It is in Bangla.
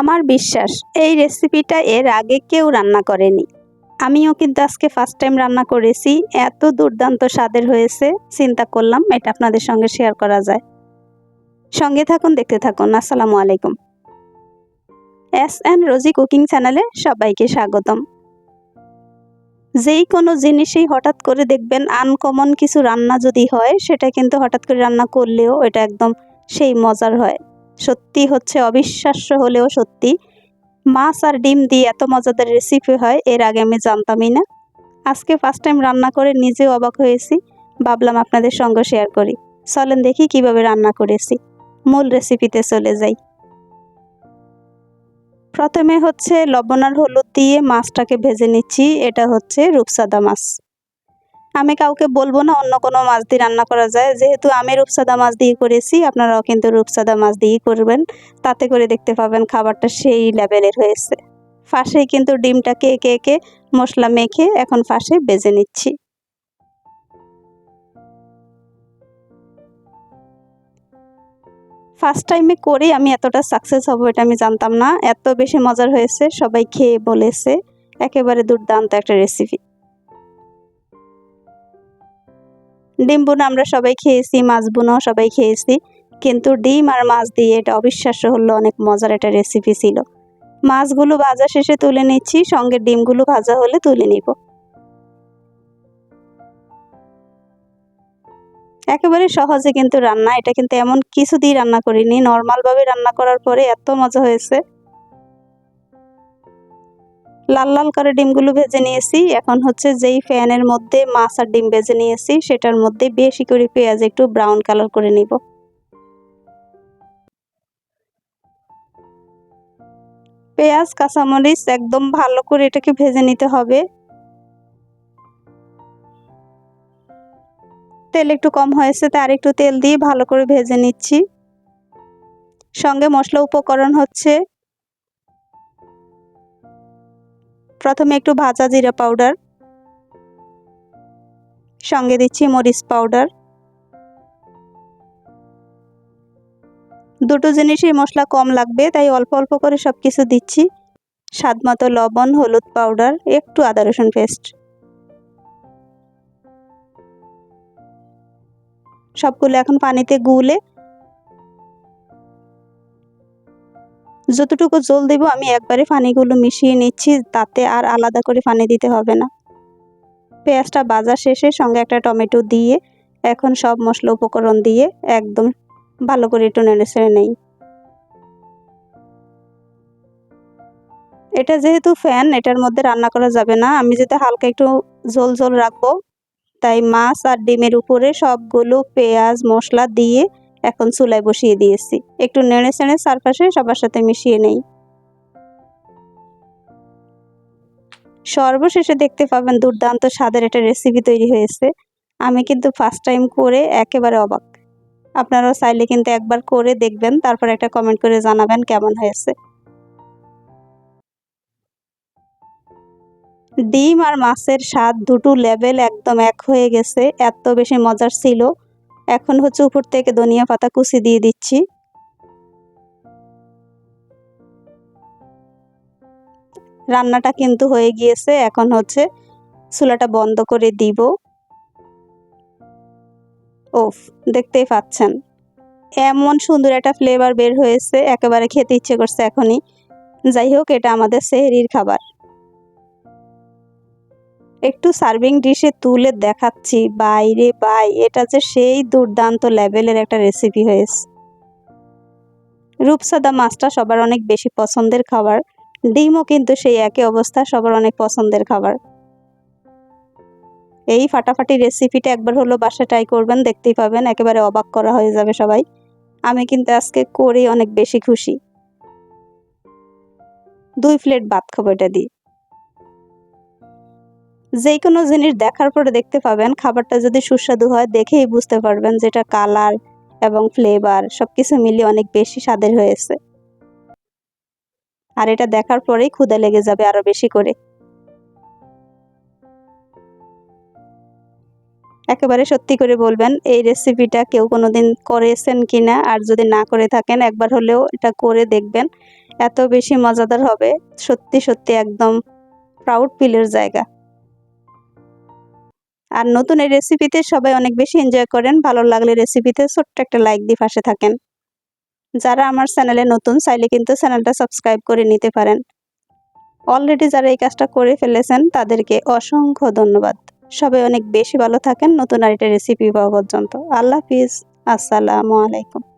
আমার বিশ্বাস, এই রেসিপিটা এর আগে কেউ রান্না করেনি। আমিও কিন্তু আজকে ফার্স্ট টাইম রান্না করেছি। এত দুর্দান্ত স্বাদের হয়েছে। চিন্তা করলাম এটা আপনাদের সঙ্গে শেয়ার করা যায়। সঙ্গে থাকুন, দেখতে থাকুন। আসসালামু আলাইকুম। এস এন রোজি কুকিং চ্যানেলে সবাইকে স্বাগতম। যেই কোনো জিনিসই হঠাৎ করে দেখবেন আনকমন কিছু রান্না যদি হয়, সেটা কিন্তু হঠাৎ করে রান্না করলেও এটা একদম সেই মজার হয়। সত্যি হচ্ছে অবিশ্বাস্য হলেও সত্যি। মাছ আর ডিম দিয়ে এত মজাদার রেসিপি হয়, এর আগে আমি জানতামই না। আজকে ফার্স্ট টাইম রান্না করে নিজেও অবাক হয়েছি। ভাবলাম আপনাদের সঙ্গে শেয়ার করি। চলেন দেখি কীভাবে রান্না করেছি। মূল রেসিপিতে চলে যাই। প্রথমে হচ্ছে লবণ আর হলুদ দিয়ে মাছটাকে ভেজে নিচ্ছি। এটা হচ্ছে রূপসাদা মাছ। আমি কাউকে বলব না, অন্য কোনো মাছ দিয়ে রান্না করা যায়। যেহেতু আমি রূপসাদা মাছ দিয়ে করেছি, আপনারাও কিন্তু রূপসাদা মাছ দিয়েই করবেন। তাতে করে দেখতে পাবেন খাবারটা সেই লেভেলের হয়েছে। ফাঁসেই কিন্তু ডিমটাকে একে একে মশলা মেখে এখন ফাঁসে বেজে নিচ্ছি। ফার্স্ট টাইমে করেই আমি এতটা সাকসেস হব এটা আমি জানতাম না। এত বেশি মজার হয়েছে, সবাই খেয়ে বলেছে। একেবারে দুর্দান্ত একটা রেসিপি ডিম বোনা আমরা সবাই খেয়েছি, মাছ বোনাও সবাই খেয়েছি। কিন্তু ডিম আর মাছ দিয়ে এটা অবিশ্বাস্য হলো, অনেক মজার একটা রেসিপি ছিল। মাছগুলো ভাজা শেষে তুলে নিচ্ছি, সঙ্গে ডিমগুলো ভাজা হলে তুলে নিব। একেবারে সহজে কিন্তু রান্না, এটা কিন্তু এমন কিছু দিয়ে রান্না করিনি। নর্মালভাবে রান্না করার পরে এত মজা হয়েছে। লাল লাল করে ডিমগুলো ভেজে নিয়েছি। এখন হচ্ছে যেই ফ্যানের মধ্যে মাছ আর ডিম ভেজে নিয়েছি, সেটার মধ্যে বেশি করে পেঁয়াজ একটু ব্রাউন কালার করে নিব। পেঁয়াজ, কাঁচামরিচ একদম ভালো করে এটাকে ভেজে নিতে হবে। তেল একটু কম হয়েছে তাই আরেকটু তেল দিয়ে ভালো করে ভেজে নিচ্ছি। সঙ্গে মশলা উপকরণ হচ্ছে প্রথমে একটু ভাজা জিরা পাউডার, সঙ্গে দিচ্ছি মরিচ পাউডার। দুটো জিনিসই মশলা কম লাগবে, তাই অল্প অল্প করে সব কিছু দিচ্ছি। স্বাদ মতো লবণ, হলুদ পাউডার, একটু আদা রসুন পেস্ট। সবগুলো এখন পানিতে গুলে যতটুকু জল দেব, আমি একবারে পানিগুলো মিশিয়ে নিচ্ছি, তাতে আর আলাদা করে পানি দিতে হবে না। পেঁয়াজটা বাজার শেষে সঙ্গে একটা টমেটো দিয়ে, এখন সব মশলা উপকরণ দিয়ে একদম ভালো করে একটু নেড়ে ছেড়ে নেই। এটা যেহেতু ফ্যান, এটার মধ্যে রান্না করা যাবে না। আমি যেটা হালকা একটু ঝোল ঝোল রাখব, তাই মাছ আর ডিমের উপরে সবগুলো পেঁয়াজ মশলা দিয়ে এখন চুলায় বসিয়ে দিয়েছি। একটু নেড়ে চেড়ে চারপাশে সবার সাথে মিশিয়ে নেই। সর্বশেষে দেখতে পাবেন দুর্দান্ত স্বাদের একটা রেসিপি তৈরি হয়েছে। আমি কিন্তু ফার্স্ট টাইম করে একেবারে অবাক। আপনারাও চাইলে কিন্তু একবার করে দেখবেন, তারপর একটা কমেন্ট করে জানাবেন কেমন হয়েছে। ডিম আর মাছের স্বাদ দুটো লেভেল একদম এক হয়ে গেছে। এত বেশি মজার ছিল। এখন হচ্ছে উপর থেকে ধনিয়া পাতা কুচি দিয়ে দিচ্ছি। রান্নাটা কিন্তু হয়ে গিয়েছে, এখন হচ্ছে চুলাটা বন্ধ করে দিব। ওফ, দেখতেই পাচ্ছেন। এমন সুন্দর একটা ফ্লেভার বের হয়েছে, একেবারে খেতে ইচ্ছে করছে এখনই। যাই হোক, এটা আমাদের সেহেরির খাবার। একটু সার্ভিং ডিশে তুলে দেখাচ্ছি। বাইরে, বাই, এটা যে সেই দুর্দান্ত লেভেলের একটা রেসিপি হয়েছে। রূপসাদা মাছটা সবার অনেক বেশি পছন্দের খাবার। ডিমও কিন্তু সেই একই অবস্থা, সবার অনেক পছন্দের খাবার। এই ফাটাফাটি রেসিপিটা একবার হলো বাসা ট্রাই করবেন, দেখতেই পাবেন, একেবারে অবাক করা হয়ে যাবে সবাই। আমি কিন্তু আজকে করেই অনেক বেশি খুশি। দুই প্লেট ভাত খাব এটা দিয়ে। যে কোনো জিনিস দেখার পরে দেখতে পাবেন, খাবারটা যদি সুস্বাদু হয় দেখেই বুঝতে পারবেন যেটা কালার এবং ফ্লেভার সব কিছু মিলিয়ে অনেক বেশি স্বাদের হয়েছে। আর এটা দেখার পরেই ক্ষুদা লেগে যাবে আরও বেশি করে। একেবারে সত্যি করে বলবেন, এই রেসিপিটা কেউ কোনো দিন করেছেন কি না আর যদি না করে থাকেন, একবার হলেও এটা করে দেখবেন। এত বেশি মজাদার হবে, সত্যি সত্যি একদম প্রাউড ফিলের জায়গা। আর নতুন এই রেসিপিতে সবাই অনেক বেশি এনজয় করেন। ভালো লাগলে রেসিপিতে ছোট্ট একটা লাইক দিয়ে পাশে থাকেন। যারা আমার চ্যানেলে নতুন, চাইলে কিন্তু চ্যানেলটা সাবস্ক্রাইব করে নিতে পারেন। অলরেডি যারা এই কাজটা করে ফেলেছেন, তাদেরকে অসংখ্য ধন্যবাদ। সবাই অনেক বেশি ভালো থাকেন। নতুন আরেকটা রেসিপি পাওয়া পর্যন্ত। আল্লাহ হাফিজ। আসসালামু আলাইকুম।